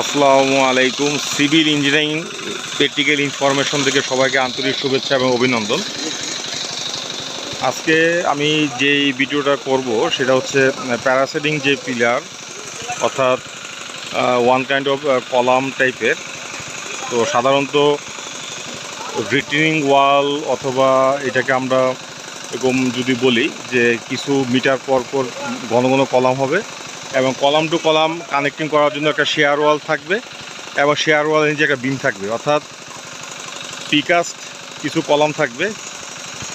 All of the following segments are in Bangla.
আসসালামু আলাইকুম। সিভিল ইঞ্জিনিয়ারিং প্র্যাকটিক্যাল ইনফরমেশন থেকে সবাইকে আন্তরিক শুভেচ্ছা এবং অভিনন্দন। আজকে আমি যেই ভিডিওটা করব, সেটা হচ্ছে প্যারাসেডিং যে পিলার অর্থাৎ ওয়ান কাইন্ড অফ কলাম টাইপের তো সাধারণত রিটেনিং ওয়াল অথবা এটাকে আমরা এরকম যদি বলি যে কিছু মিটার পর পর ঘন ঘন কলাম হবে এবং কলাম টু কলাম কানেক্টিং করার জন্য একটা শেয়ার ওয়াল থাকবে এবং শেয়ার ওয়ালের নিচে একটা বিম থাকবে। অর্থাৎ পিকাস্ট কিছু কলাম থাকবে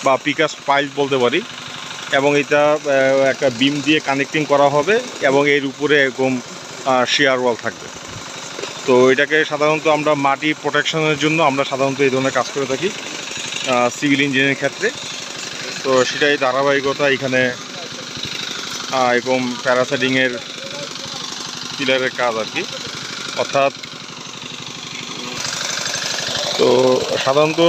বা পিকাস্ট পাইল বলতে পারি এবং এটা একটা বিম দিয়ে কানেক্টিং করা হবে এবং এর উপরে এরকম শেয়ার ওয়াল থাকবে। তো এটাকে সাধারণত আমরা মাটি প্রোটেকশনের জন্য আমরা সাধারণত এই ধরনের কাজ করে থাকি সিভিল ইঞ্জিনিয়ারিং ক্ষেত্রে। তো সেটাই ধারাবাহিকতা এখানে এরকম প্যারাসাইডিংয়ের পিলারের কাজ আর কি। অর্থাৎ, তো সাধারণত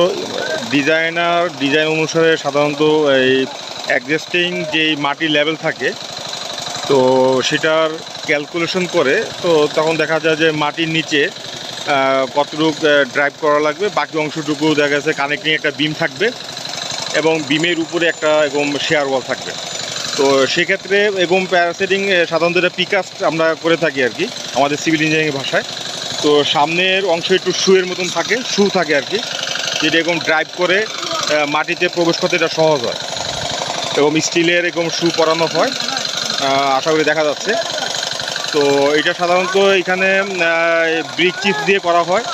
ডিজাইনার, ডিজাইন অনুসারে সাধারণত এই অ্যাডজাস্টিং যেই মাটির লেভেল থাকে, তো সেটার ক্যালকুলেশন করে, তো তখন দেখা যায় যে মাটির নিচে কতটুক ড্রাইভ করা লাগবে, বাকি অংশটুকু দেখা গেছে কানেক্টিং একটা বিম থাকবে এবং বিমের উপরে একটা এবং শেয়ার ওয়াল থাকবে। তো সেক্ষেত্রে এবং প্যারাসেডিং সাধারণত এটা পিকাস্ট আমরা করে থাকি আর কি, আমাদের সিভিল ইঞ্জিনিয়ারিং ভাষায়। তো সামনের অংশ একটু শুয়ের মতন থাকে, শু থাকে আর কি, যেটা এরকম ড্রাইভ করে মাটিতে প্রবেশ করতে এটা সহজ হয়। এবং স্টিলের এরকম শু পরানো হয় আশা করি দেখা যাচ্ছে। তো এটা সাধারণত এখানে ব্রিক চিপ দিয়ে করা হয়।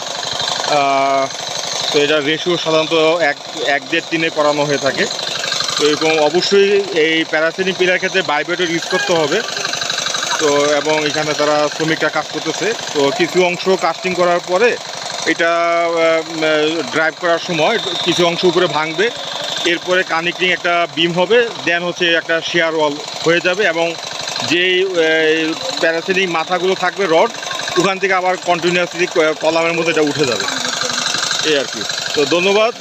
তো এটা রেশিও সাধারণত এক এক দেড় তিনে করানো হয়ে থাকে। তো এরকম অবশ্যই এই প্যারাসিনি পিলার ক্ষেত্রে বাইবেটর ইউজ করতে হবে। তো এবং এখানে তারা শ্রমিকরা কাজ করতেছে। তো কিছু অংশ কাস্টিং করার পরে এটা ড্রাইভ করার সময় কিছু অংশ উপরে ভাঙবে। এরপরে কানেক্টিং একটা বিম হবে দেন হচ্ছে একটা শেয়ার ওয়াল হয়ে যাবে এবং যেই প্যারাসিটিং মাথাগুলো থাকবে রড ওখান থেকে আবার কন্টিনিউয়াসলি কলামের মধ্যে এটা উঠে যাবে। এই আর কি। তো ধন্যবাদ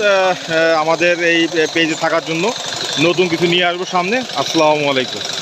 আমাদের এই পেজে থাকার জন্য। নতুন কিছু নিয়ে আসব সামনে। আসসালামু আলাইকুম।